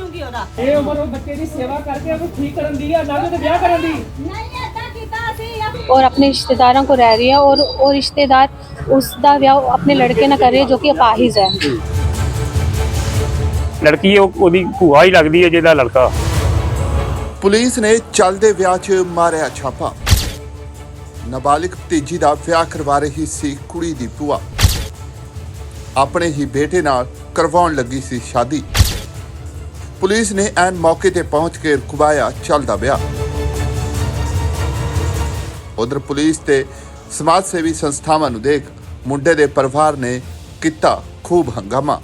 ਸੋਚੂਗੀ ਉਹਦਾ ਇਹ ਉਮਰ ਉਹ ਬੱਚੇ ਦੀ ਸੇਵਾ ਕਰਕੇ ਉਹਨੂੰ ਠੀਕ ਕਰਨ ਦੀ ਆ ਨਾ ਕਿ ਉਹਦੇ ਵਿਆਹ ਕਰਨ ਦੀ ਨਹੀਂ ਏਦਾਂ ਕੀਤਾ ਸੀ और अपने रिश्तेदारों को रह रही है और वो रिश्तेदार उसका ब्याह अपने लड़के ना कर रहे जो कि अपाहिज है ਲੜਕੀ ਉਹ ਉਹਦੀ ਭੂਆ ਹੀ ਲੱਗਦੀ ਹੈ ਜਿਹਦਾ ਲੜਕਾ ਪੁਲਿਸ ਨੇ ਚੱਲਦੇ ਵਿਆਹ 'ਚ ਮਾਰਿਆ ਛਾਪਾ ਨਾਬਾਲਿਗ ਭਤੀਜੀ ਦਾ ਵਿਆਹ ਕਰਵਾ ਰਹੀ ਸੀ ਕੁੜੀ ਦੀ ਭੂਆ ਆਪਣੇ ਹੀ ਬੇਟੇ ਨਾਲ ਕਰਵਾਉਣ ਲੱਗੀ ਸੀ ਸ਼ਾਦੀ ਪੁਲਿਸ ਨੇ ਐਨ ਮੌਕੇ ਤੇ ਪਹੁੰਚ ਕੇ ਰੁਕਵਾਇਆ ਚੱਲਦਾ ਵਿਆਹ ਉਧਰ ਪੁਲਿਸ ਤੇ ਸਮਾਜ ਸੇਵੀ ਸੰਸਥਾਵਾਂ ਨੂੰ ਦੇਖ ਮੁੰਡੇ ਦੇ ਪਰਿਵਾਰ ਨੇ ਕੀਤਾ ਖੂਬ ਹੰਗਾਮਾ।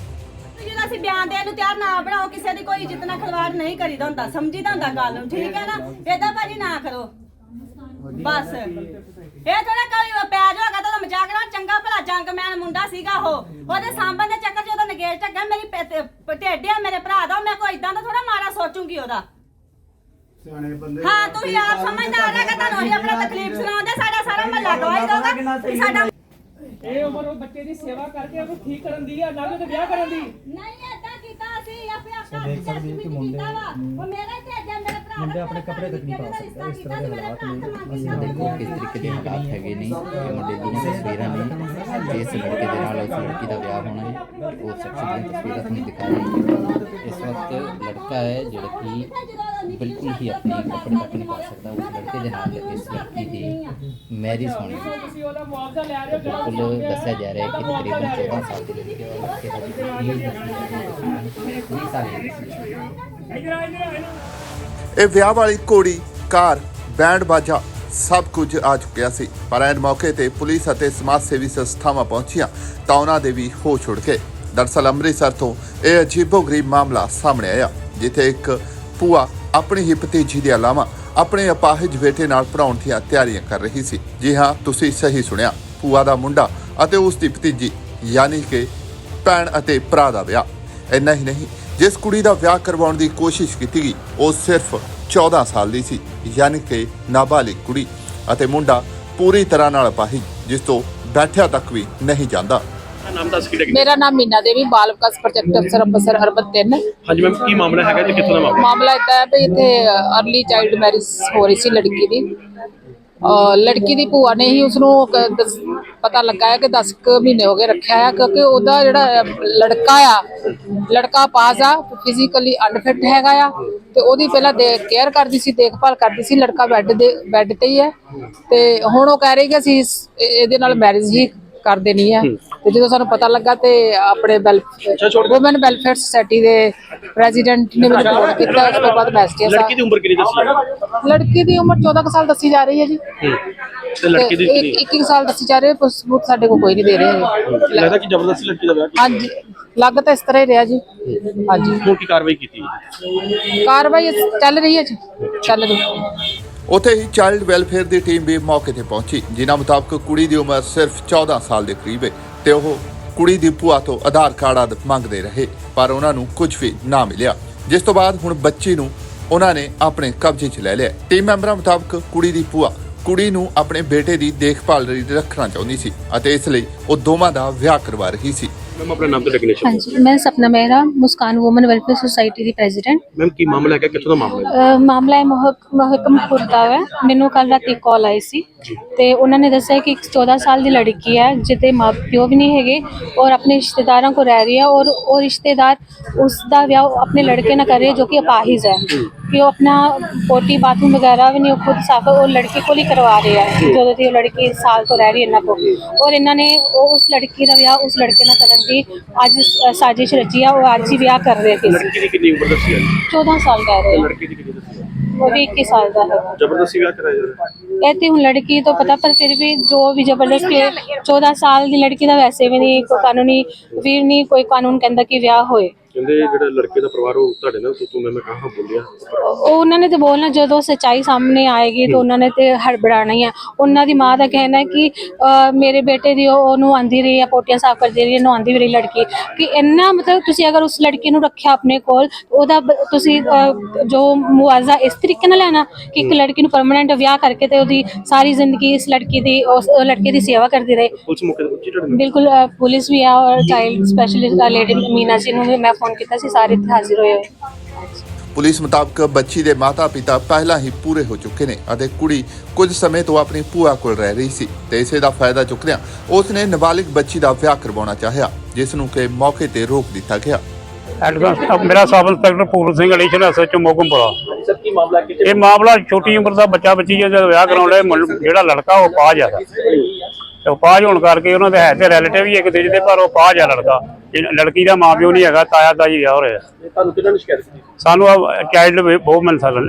ਜਿਹੜਾ ਅਸੀਂ ਬਿਆਨ ਦੇਣ ਨੂੰ ਤਿਆਰ ਨਾ ਬਣਾਓ, ਕਿਸੇ ਦੀ ਕੋਈ ਇੱਜ਼ਤ ਨਾਲ ਖਿਲਵਾੜ ਨਹੀਂ ਕਰੀਦਾ ਹੁੰਦਾ। ਸਮਝੀਦਾ ਹੁੰਦਾ ਗੱਲ ਨੂੰ, ਠੀਕ ਹੈ ਨਾ? ਏਦਾਂ ਭਾਜੀ ਨਾ ਕਰੋ। ਬਸ। ਇਹ ਥੋੜਾ ਕੋਈ ਪਿਆਰ ਹੋਗਾ ਤਾਂ ਮਜ਼ਾਕ ਨਾਲ ਚੰਗਾ ਭਲਾ ਜੰਗਮੈਨ ਮੁੰਡਾ ਸੀਗਾ ਉਹ। ਉਹਦੇ ਸਾਂਭਣ ਦੇ ਚੱਕਰ 'ਚ ਉਹਦਾ ਨਗੇਟ ਟੱਗਾ ਮੇਰੀ ਢੇਡਿਆ ਮੇਰੇ ਭਰਾ ਦਾ ਮੈਂ ਕੋਈ ਇਦਾਂ ਦਾ ਥੋੜਾ ਮਾੜਾ ਸੋਚੂਗੀ ਉਹਦਾ। ਹਾਂ ਤੂੰ ਆਪ ਸਮਝਦਾਰ ਹੈਗਾ ਤੁਹਾਨੂੰ ਅਸੀਂ ਆਪਣਾ ਤਕਲੀਫ ਸੁਣਾਉਂਦੇ ਸਾਡਾ ਸਾਰਾ ਮਹੱਲਾ ਗਵਾਹੀ ਦਊਗਾ ਕਿ ਸਾਡਾ ਇਹ ਉਮਰ ਉਹ ਬੱਚੇ ਦੀ ਸੇਵਾ ਕਰਕੇ ਉਹਨੂੰ ਠੀਕ ਕਰਨ ਦੀ ਆ ਨਾ ਕਿ ਵਿਆਹ ਕਰਨ ਦੀ। ਨਹੀਂ ਏਦਾਂ ਕੀਤਾ ਅਸੀਂ ਆਪਣੇ ਆਪ ਘਰ ਚ ਜਸਮੀਨ ਕੀਤਾ ਵਾ। ਉਹ ਮੇਰਾ ਮੁੰਡੇ ਆਪਣੇ ਕੱਪੜੇ ਤੱਕ ਨਹੀਂ ਪਾ ਸਕਦੇ ਇਸ ਤਰ੍ਹਾਂ ਦੇ ਹਾਲਾਤ ਨੇ। ਅਸੀਂ ਦੇਖੋ ਕਿਸ ਤਰੀਕੇ ਦੇ ਹਾਲਾਤ ਹੈਗੇ ਨੇ ਇਹ ਮੁੰਡੇ ਦੀਆਂ ਤਸਵੀਰਾਂ ਨੇ ਜਿਸ ਲੜਕੇ ਦੇ ਨਾਲ ਉਸ ਲੜਕੀ ਦਾ ਵਿਆਹ ਹੋਣਾ ਹੈ ਉਹ ਸ਼ਖਸ ਦੀਆਂ ਤਸਵੀਰਾਂ ਤੁਹਾਨੂੰ ਦਿਖਾ ਰਹੇ ਇਸ ਵਕਤ ਲੜਕਾ ਹੈ ਜਿਹੜਾ ਕਿ ਬਿਲਕੁਲ ਹੀ ਆਪਣੇ ਕੱਪੜੇ ਤੱਕ ਨਹੀਂ ਪਾ ਸਕਦਾ ਉਸ ਲੜਕੇ ਦੇ ਨਾਲ ਇਸ ਲੜਕੀ ਦੀ ਮੈਰਿਜ ਹੋਣੀ ਹੈ। ਹੋ ਬਿਲਕੁਲ ਦੱਸਿਆ ਜਾ ਰਿਹਾ ਹੈ ਕਿ ਤਕਰੀਬਨ 14 ਸਾਲ ਦੀ ਲੜਕੀ ਹੈ ਔਰ ਲੜਕੇ ਦਾ ਏਜ ਦੱਸੀ ਜਾ ਰਹੀ ਹੈ 20 ਸਾਲ ਦੀ ਦੱਸੀ ਜਾ ਰਹੀ ਹੈ ਇਹ ਵਿਆਹ ਵਾਲੀ ਘੋੜੀ, ਕਾਰ, ਬੈਂਡ ਬਾਜਾ ਸਭ ਕੁਝ ਆ ਚੁੱਕਿਆ ਸੀ। ਪਰ ਐਨ ਮੌਕੇ ਤੇ ਪੁਲਿਸ ਅਤੇ ਸਮਾਜ ਸੇਵੀ ਸੰਸਥਾਵਾਂ ਪਹੁੰਚੀਆਂ ਤਾਂ ਉਹਨਾਂ ਦੇ ਵੀ ਹੋ ਛੁੜ ਗਏ। ਦਰਸਲ ਅੰਮ੍ਰਿਤਸਰ ਤੋਂ ਇਹ ਅਜੀਬੋ-ਗਰੀਬ ਮਾਮਲਾ ਸਾਹਮਣੇ ਆਇਆ, ਜਿੱਥੇ ਇੱਕ ਭੂਆ ਆਪਣੀ ਹੀ ਭਤੀਜੀ ਦੇ ਇਲਾਵਾ ਆਪਣੇ ਅਪਾਹਜ ਬੇਟੇ ਨਾਲ ਪੜਾਉਣ ਦੀਆਂ ਤਿਆਰੀਆਂ ਕਰ ਰਹੀ ਸੀ। ਜੀ ਹਾਂ, ਤੁਸੀਂ ਸਹੀ ਸੁਣਿਆ। ਭੂਆ ਦਾ ਮੁੰਡਾ ਅਤੇ ਉਸ ਦੀ ਭਤੀਜੀ, ਯਾਨੀ ਕਿ ਭੈਣ ਅਤੇ ਭਰਾ ਦਾ ਵਿਆਹ। ਇੰਨਾ ਹੀ ਨਹੀਂ ਜਿਸ ਕੁੜੀ ਦਾ ਵਿਆਹ ਕਰਵਾਉਣ ਦੀ ਕੋਸ਼ਿਸ਼ ਕੀਤੀ ਗਈ ਉਹ ਸਿਰਫ 14 ਸਾਲ ਦੀ ਸੀ ਯਾਨੀ ਕਿ ਨਾਬਾਲਿਗ ਕੁੜੀ ਅਤੇ ਮੁੰਡਾ ਪੂਰੀ ਤਰ੍ਹਾਂ ਨਾਲ ਅਪਾਹਿਜ ਜਿਸ ਤੋਂ ਬੈਠਿਆ ਤੱਕ ਵੀ ਨਹੀਂ ਜਾਂਦਾ। ਨਾਮ ਦੱਸ ਕਿਹੜਾ ਮੇਰਾ ਨਾਮ ਮੀਨਾ ਦੇਵੀ ਬਾਲ ਵਿਕਾਸ ਪ੍ਰੋਜੈਕਟ ਅਫਸਰ ਅੰਮ੍ਰਿਤਸਰ ਅਰਬਨ 3 ਹਾਂਜੀ ਮੈਮ ਕੀ ਮਾਮਲਾ ਹੈਗਾ ਤੇ ਕਿੱਥੋਂ ਦਾ ਮਾਮਲਾ? ਮਾਮਲਾ ਇਦਾਂ ਹੈ ਵੀ ਇੱਥੇ ਅਰਲੀ ਚਾਈਲਡ ਮੈਰਿਜ ਹੋ ਰਹੀ ਸੀ ਲੜਕੀ ਦੀ। ਲੜਕੀ ਦੀ ਭੂਆ ਨੇ ਹੀ ਉਸਨੂੰ ਕ- ਪਤਾ ਲੱਗਾ ਹੈ ਕਿ 10 ਕੁ ਮਹੀਨੇ ਹੋ ਗਏ ਰੱਖਿਆ ਆ, ਕਿਉਂਕਿ ਉਹਦਾ ਜਿਹੜਾ ਲੜਕਾ ਆ, ਲੜਕਾ ਪਾਸ ਆ ਫਿਜ਼ੀਕਲੀ ਅਨਫਿਟ ਹੈਗਾ ਆ, ਤੇ ਉਹਦੀ ਪਹਿਲਾਂ ਦੇ ਕੇਅਰ ਕਰਦੀ ਸੀ, ਦੇਖਭਾਲ ਕਰਦੀ ਸੀ, ਲੜਕਾ ਬੈੱਡ ਦੇ ਬੈੱਡ ਤੇ ਹੀ ਹੈ, ਤੇ ਹੁਣ ਉਹ ਕਹਿ ਰਹੀ ਕਿ ਅਸੀਂ ਇਹਦੇ ਨਾਲ ਮੈਰਿਜ ਹੀ ਕਰ ਦੇਣੀ ਹੈ। ਤੇ ਜਦੋਂ ਸਾਨੂੰ ਪਤਾ ਲੱਗਾ ਤੇ ਆਪਣੇ ਵੈਲ ਵੂਮਨ ਵੈਲਫੇਅਰ ਸੁਸਾਇਟੀ ਦੇ ਪ੍ਰੈਜ਼ੀਡੈਂਟ ਨੇ ਮੈਨੂੰ ਫੋਨ ਕੀਤਾ ਉਸ ਤੋਂ ਬਾਅਦ ਮੈਸੇਜ ਲੜਕੀ ਦੀ ਉਮਰ ਕਿੰਨੀ ਦੱਸੀ ਹੈ? ਲੜਕੀ ਦੀ ਉਮਰ 14 ਕੁ ਸਾਲ ਦੱਸੀ ਜਾ ਰਹੀ ਹੈ ਜੀ। ਤੇ ਲੜਕੀ ਦੀ ਕਿੰਨੀ? 21 ਸਾਲ ਦੱਸੀ ਜਾ ਰਹੀ ਹੈ ਸਬੂਤ ਸਾਡੇ ਕੋਲ ਕੋਈ ਨਹੀਂ ਦੇ ਰਹੇ। ਲੱਗਦਾ ਕਿ ਜ਼ਬਰਦਸਤੀ ਲੜਕੀ ਦਾ ਵਿਆਹ ਕੀਤਾ। ਹਾਂਜੀ। ਲੱਗ ਤਾਂ ਇਸ ਤਰ੍ਹਾਂ ਹੀ ਰਿਹਾ ਜੀ। ਹਾਂਜੀ। ਹੁਣ ਕੀ ਕਾਰਵਾਈ ਕੀਤੀ? ਕਾਰਵਾਈ ਚੱਲ ਰਹੀ ਹੈ ਜੀ। ਚੱਲ ਰਹੀ ਹੈ। ਉੱਥੇ ਹੀ ਚਾਈਲਡ ਵੈਲਫੇਅਰ ਦੀ ਟੀਮ ਵੀ ਮੌਕੇ ਤੇ ਪਹੁੰਚੀ। ਜਿਨ੍ਹਾਂ ਮੁਤਾਬਕ ਕੁੜੀ ਦੀ ਉਮਰ ਸਿਰਫ 14 ਸਾਲ ਦੇ ਕਰੀਬ ਹੈ। ਤੇ ਉਹ ਕੁੜੀ ਦੀ ਭੂਆ ਤੋਂ ਆਧਾਰ ਕਾਰਡ ਮੰਗਦੇ ਰਹੇ, ਪਰ ਉਹਨਾਂ ਨੂੰ ਕੁਝ ਵੀ ਨਾ ਮਿਲਿਆ। ਜਿਸ ਤੋਂ ਬਾਅਦ ਹੁਣ ਬੱਚੀ ਨੂੰ ਉਹਨਾਂ ਨੇ ਆਪਣੇ ਕਬਜ਼ੇ 'ਚ ਲੈ ਲਿਆ। ਟੀਮ ਮੈਂਬਰਾਂ ਮੁਤਾਬਕ ਕੁੜੀ ਦੀ ਭੂਆ ਕੁੜੀ ਨੂੰ ਆਪਣੇ ਬੇਟੇ ਦੀ ਦੇਖਭਾਲ ਲਈ ਰੱਖਣਾ ਚਾਹੁੰਦੀ ਸੀ ਅਤੇ ਇਸ ਲਈ ਉਹ ਦੋਵਾਂ ਦਾ ਵਿਆਹ ਕਰਵਾ ਰਹੀ ਸੀ। ਮੈਮ ਆਪਣਾ ਨਾਮ ਤੇ ਡੈਗਨੇਸ਼ਨ ਹਾਂਜੀ ਮੈਂ Sapna Mehra Muskan woman welfare society ਦੀ ਪ੍ਰੈਜ਼ੀਡੈਂਟ ਮੈਮ ਕੀ ਮਾਮਲਾ ਹੈਗਾ? ਕਿੱਥੋਂ ਦਾ ਮਾਮਲਾ ਹੈ? ਮਾਮਲਾ ਇਹ ਮਹਕ ਮਹਕਮਪੁਰ ਦਾ ਹੈ। ਮੈਨੂੰ ਕੱਲ ਰਾਤੀ ਕਾਲ ਆਈ ਸੀ। ਤੇ ਉਹਨਾਂ ਨੇ ਦੱਸਿਆ ਕਿ ਇੱਕ 14 ਸਾਲ ਦੀ ਲੜਕੀ ਹੈ ਜਿਹਦੇ ਮਾਪਿਓ ਵੀ ਨਹੀਂ ਹੈਗੇ ਔਰ ਆਪਣੇ ਰਿਸ਼ਤੇਦਾਰਾਂ ਕੋ ਰਹਿ ਰਹੀ ਹੈ ਔਰ ਉਹ ਰਿਸ਼ਤੇਦਾਰ ਉਸ ਦਾ ਵਿਆਹ ਆਪਣੇ ਲੜਕੇ ਨਾਲ ਕਰ ਰਹੇ ਜੋ ਕਿ ਅਪਾਹਿਜ ਹੈ। ਕਿ ਉਹ ਆਪਣਾ ਪੋਟੀ ਬਾਥਰੂਮ ਵਗੈਰਾ ਵੀ ਨਹੀਂ ਉਹ ਖੁਦ ਸਾਫ਼ ਉਹ ਲੜਕੀ ਕੋਲ ਹੀ ਕਰਵਾ ਰਹੇ ਹੈ ਜਦੋਂ ਦੀ ਉਹ ਲੜਕੀ ਸਾਲ ਤੋਂ ਰਹਿ ਰਹੀ ਹੈ ਇਹਨਾਂ ਕੋਲ। ਔਰ ਇਹਨਾਂ ਨੇ ਉਹ ਉਸ ਲੜਕੀ ਦਾ ਵਿਆਹ ਉਸ ਲੜਕੇ ਨਾਲ ਕਰਨ ਦੀ ਅੱਜ ਸਾਜ਼ਿਸ਼ ਰਚੀ ਆ। ਉਹ ਅੱਜ ਹੀ ਵਿਆਹ ਕਰ ਰਹੇ ਸੀ ਲੜਕੀ ਦੀ ਕਿੰਨੀ ਉਮਰ ਦੱਸੀ ਹੈ 14 ਸਾਲ ਕਹਿ ਰਹੇ ਆ। ਲੜਕੀ ਦੀ ਕਿੰਨੀ ਦੱਸੀ ਹੈ ਉਹ ਵੀ 21 ਸਾਲ ਦਾ ਹੈ। ਜ਼ਬਰਦਸਤੀ ਵਿਆਹ ਕਰਾਇਆ ਜਾ ਰਿਹਾ? ਇਹ ਤੇ ਹੁਣ ਲੜਕੀ ਤੋਂ ਪਤਾ ਪਰ ਫਿਰ ਵੀ ਜੋ ਵੀ ਜ਼ਬਰਦਸਤੀ ਹੈ 14 ਸਾਲ ਦੀ ਲੜਕੀ ਦਾ ਵੈਸੇ ਵੀ ਨਹੀਂ ਕੋਈ ਕਾਨੂੰਨੀ ਵੀ ਨਹੀਂ ਕੋਈ ਕਾਨੂੰਨ ਕਹਿੰਦਾ ਕਿ ਵਿਆਹ ਹੋਏ। ਕਹਿੰਦੇ ਜਿਹੜਾ ਲੜਕੇ ਦਾ ਪਰਿਵਾਰ ਉਹ ਤੁਹਾਡੇ ਨਾਲ ਤੂੰ ਮੈਂ ਮੈਂ ਕਹਾਂ ਬੋਲਿਆ? ਉਹ ਉਹਨਾਂ ਨੇ ਤੇ ਬੋਲਣਾ ਜਦੋਂ ਸੱਚਾਈ ਸਾਹਮਣੇ ਆਏਗੀ ਤਾਂ ਉਹਨਾਂ ਨੇ ਤੇ ਹੜਬੜਾਣਾ ਹੀ ਆ। ਉਹਨਾਂ ਦੀ ਮਾਂ ਦਾ ਕਹਿਣਾ ਹੈ ਕਿ ਅਹ, ਮੇਰੇ ਬੇਟੇ ਦੀ ਉਹ- ਉਹਨੂੰ ਆਂਦੀ ਰਹੀ ਹੈ ਪੋਟੀਆਂ ਸਾਫ਼ ਕਰਦੀ ਰਹੀ ਹੈ ਆਂਦੀ ਵੀ ਰਹੀ ਲੜਕੀ। ਕਿ ਇੰਨਾ ਮਤਲਬ ਤੁਸੀਂ ਅਗਰ ਉਸ ਲੜਕੀ ਨੂੰ ਰੱਖਿਆ ਆਪਣੇ ਕੋਲ ਉਹਦਾ ਬ- ਤੁਸੀਂ ਅਹ, ਜੋ ਮੁਆਵਜ਼ਾ ਇਸ ਤਰੀਕੇ ਨਾਲ ਲੈਣਾ ਕਿ ਇੱਕ ਲੜਕੀ ਨੂੰ ਪਰਮਨੈਂਟ ਵਿਆਹ ਕਰਕੇ ਤੇ ਉਹਦੀ ਸਾਰੀ ਜ਼ਿੰਦਗੀ ਇਸ ਲੜਕੀ ਦੀ ਉਸ ਲੜਕੇ ਦੀ ਸੇਵਾ ਕਰਦੀ ਰਹੇ। ਪੁਲਿਸ ਮੌਕੇ ਤੇ ਪਹੁੰਚੀ ਤੁਹਾਡੇ ਨਾਲ? ਬਿਲਕੁਲ ਅ, ਪੁਲਿਸ ਵੀ ਆ ਔਰ ਚਾਈਲਡ ਸਪੈਸ਼ਲਿਸਟ ਲੇਡੀ ਮੀਨਾ ਜੀ ਨੂੰ ਵੀ ਮੈਂ ਫੋਨ ਕੀਤਾ ਸੀ ਸਾਰੇ ਇੱਥੇ ਹਾਜ਼ਰ ਹੋਏ ਹੋਏ ਪੁਲਿਸ ਮੁਤਾਬਕ ਬੱਚੀ ਦੇ ਮਾਤਾ-ਪਿਤਾ ਪਹਿਲਾਂ ਹੀ ਪੂਰੇ ਹੋ ਚੁੱਕੇ ਨੇ ਅਤੇ ਕੁੜੀ ਕੁਝ ਸਮੇਂ ਤੋਂ ਆਪਣੀ ਭੂਆ ਕੋਲ ਰਹਿ ਰਹੀ ਸੀ ਤੇ ਇਸੇ ਦਾ ਫਾਇਦਾ ਚੁੱਕਦਿਆਂ ਉਸ ਨੇ ਨਾਬਾਲਿਗ ਬੱਚੀ ਦਾ ਵਿਆਹ ਕਰਵਾਉਣਾ ਚਾਹਿਆ ਜਿਸ ਨੂੰ ਕਿ ਮੌਕੇ ਤੇ ਰੋਕ ਦਿੱਤਾ ਗਿਆ। ਐਡਵਾਂਸ ਮੇਰਾ sub inspector Puran Singh additional SHO Mogampura sir ਕੀ ਮਾਮਲਾ ਕਿ ਇਹ ਮਾਮਲਾ ਛੋਟੀ ਉਮਰ ਦਾ ਬੱਚਾ ਬੱਚੀ ਜਿਹਦਾ ਵਿਆਹ ਕਰਾਉਣ ਦਾ ਜਿਹੜਾ ਲੜਕਾ ਉਹ ਪਾਜ ਆ ਤੇ ਉਹ ਪਾਜ ਹੋਣ ਕਰਕੇ ਉਹਨਾਂ ਦੇ ਹੈ ਤੇ ਰਿਲੇਟਿਵ ਹੀ ਇੱਕ ਦੂਜੇ ਦੇ ਪਰ ਉਹ ਪਾਜ ਆ ਲੜਕਾ। ਇਹ ਲੜਕੀ ਦਾ ਮਾਪਿਓ ਨਹੀਂ ਹੈਗਾ ਤਾਇਆ ਤਾਜੀ ਵਿਆਹ ਹੋ ਰਿਹਾ ਤੁਹਾਨੂੰ ਕਿਹਨਾਂ ਨੇ ਸ਼ਿਕਾਇਤ ਕੀਤੀ? ਸਾਨੂੰ ਚਾਈਲਡ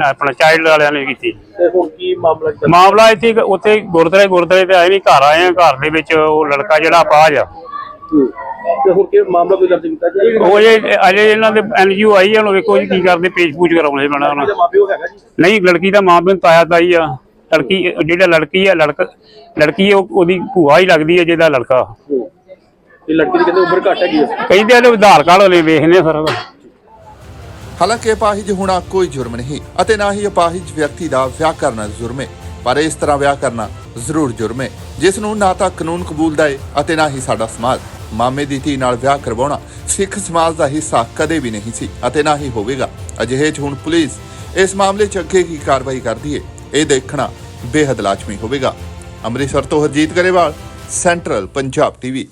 ਆਪਣਾ ਚਾਈਲਡ ਵਾਲਿਆਂ ਨੇ ਕੀਤੀ। ਤੇ ਹੁਣ ਕੀ ਮਾਮਲਾ ਚੱਲ ਮਾਮਲਾ ਇੱਥੇ ਇੱਕ- ਉੱਥੇ ਗੁਰਦੁਆਰੇ ਗੁਰਦੁਆਰੇ ਤੇ ਆਏ ਨਹੀਂ ਘਰ ਆਏ ਆ ਘਰ ਦੇ ਵਿੱਚ ਉਹ ਲੜਕਾ ਜਿਹੜਾ ਪਾਜ ਆ। ਤੇ ਹੁਣ ਕੀ ਮਾਮਲਾ ਕੋਈ ਦਰਜ ਕੀਤਾ ਜੀ ਉਹ ਜੇ ਅਜੇ ਇਹਨਾਂ ਦੇ ਐਨਜੀਓ ਆਈ ਆ ਉਹ ਵੇਖੋ ਜੀ ਕੀ ਕਰਦੇ ਪੇਜ ਪੂਜ ਕਰਾਉਣੇ ਪੈਣਾ ਉਹਨਾਂ ਮਾਪਿਓ ਹੈਗਾ ਜੀ? ਨਹੀਂ ਲੜਕੀ ਦਾ ਮਾਂ ਪਿਓ ਤਾਇਆ ਤਾਈ ਆ। ਲੜਕੀ ਜਿਹੜਾ ਲੜਕੀ ਆ ਲੜਕ ਲੜਕੀ ਉਹ ਉਹਦੀ ਭੂਆ ਹੀ ਲੱਗਦੀ ਹੈ ਜਿਹਦਾ ਲੜਕਾ। ਇਹ ਲੜਕੀ ਦੀ ਕਹਿੰਦੇ ਉਮਰ ਘੱਟ ਹੈਗੀ ਹੈ? ਕਹਿੰਦੇ ਆ ਆਧਾਰ ਕਾਰਡ ਵਾਲੇ ਵੇਖਨੇ ਸਾਰਾ ਕੁਛ। ਹਾਲਾਂਕਿ ਅਪਾਹਿਜ ਹੋਣਾ ਕੋਈ ਜੁਰਮ ਨਹੀਂ ਅਤੇ ਨਾ ਹੀ ਅਪਾਹਿਜ ਵਿਅਕਤੀ ਦਾ ਵਿਆਹ ਕਰਨਾ ਜੁਰਮ ਹੈ ਪਰ ਇਸ ਤਰ੍ਹਾਂ ਵਿਆਹ ਕਰਨਾ ਜ਼ਰੂਰ ਜੁਰਮ ਹੈ ਜਿਸ ਨੂੰ ਨਾ ਤਾਂ ਕਾਨੂੰਨ ਕਬੂਲਦਾ ਹੈ ਅਤੇ ਨਾ ਹੀ ਸਾਡਾ ਸਮਾਜ। ਮਾਮੇ ਦੀ ਧੀ ਨਾਲ ਵਿਆਹ ਕਰਵਾਉਣਾ ਸਿੱਖ ਸਮਾਜ ਦਾ ਹਿੱਸਾ ਕਦੇ ਵੀ ਨਹੀਂ ਸੀ ਅਤੇ ਨਾ ਹੀ ਹੋਵੇਗਾ। ਅਜਿਹੇ 'ਚ ਹੁਣ ਪੁਲਿਸ ਇਸ ਮਾਮਲੇ 'ਚ ਅੱਗੇ ਕੀ ਕਾਰਵਾਈ ਕਰਦੀ ਹੈ ਇਹ ਦੇਖਣਾ ਬੇहद ਲਾਜ਼ਮੀ ਹੋਵੇਗਾ। ਅੰਮ੍ਰਿਤਸਰ ਤੋਂ ਹਰਜੀਤ ਗਰੇਵਾਲ ਸੈਂਟਰਲ ਪੰਜਾਬ ਟੀਵੀ।